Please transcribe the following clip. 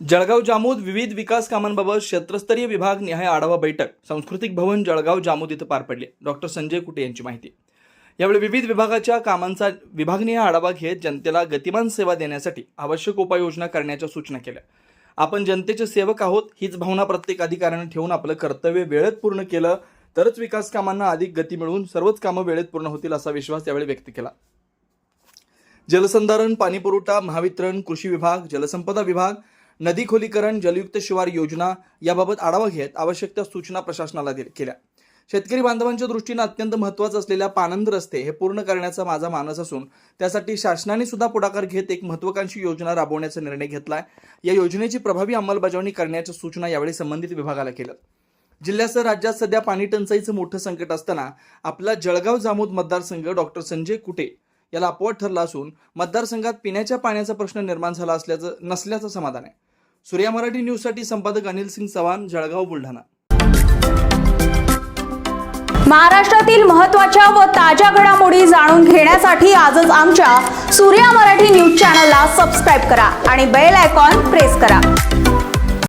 जळगाव जामोद विविध विकास कामांबाबत क्षेत्रस्तरीय विभाग निहाय आढावा बैठक. सांस्कृतिक भवन जळगाव जामोद इथं पार पडली. डॉक्टर संजय कुटे यांची माहिती. यावेळी विविध विभागाच्या कामांचा विभागनिहाय आढावा घेत जनतेला गतिमान सेवा देण्यासाठी आवश्यक उपाययोजना करण्याच्या सूचना केल्या. आपण जनतेचे सेवक आहोत हीच भावना प्रत्येक अधिकाऱ्यानं ठेवून आपलं कर्तव्य वेळेत पूर्ण केलं तरच विकास कामांना अधिक गती मिळवून सर्वच कामं वेळेत पूर्ण होतील असा विश्वास यावेळी व्यक्त केला. जलसंधारण पाणीपुरवठा महावितरण कृषी विभाग जलसंपदा विभाग नदी खोलीकरण जलयुक्त शिवार योजना याबाबत आढावा घेत आवश्यक त्या सूचना प्रशासनाला केल्या. शेतकरी बांधवांच्या दृष्टीनं अत्यंत महत्त्वाचं असलेल्या पानंद रस्ते हे पूर्ण करण्याचा माझा मानस असून त्यासाठी शासनाने सुद्धा पुढाकार घेत एक महत्वाकांक्षी योजना राबवण्याचा निर्णय घेतलाय. या योजनेची प्रभावी अंमलबजावणी करण्याच्या सूचना यावेळी संबंधित विभागाला केल्या जिल्ह्यासह राज्यात सध्या पाणी टंचाईचं मोठं संकट असताना आपला जळगाव जामोद मतदारसंघ डॉक्टर संजय कुटे याला अपवाद ठरला असून मतदारसंघात पिण्याच्या पाण्याचा प्रश्न निर्माण झाला असल्याचं नसल्याचं समाधान आहे. सूर्या मराठी न्यूजसाठी संपादक अनिल सिंग चव्हाण जळगाव बुलढाणा. महाराष्ट्रातील महत्त्वाच्या व ताज्या घडामोडी जाणून घेण्यासाठी आजच आमच्या सूर्या मराठी न्यूज चॅनलला सबस्क्राईब करा आणि बेल आयकॉन प्रेस करा.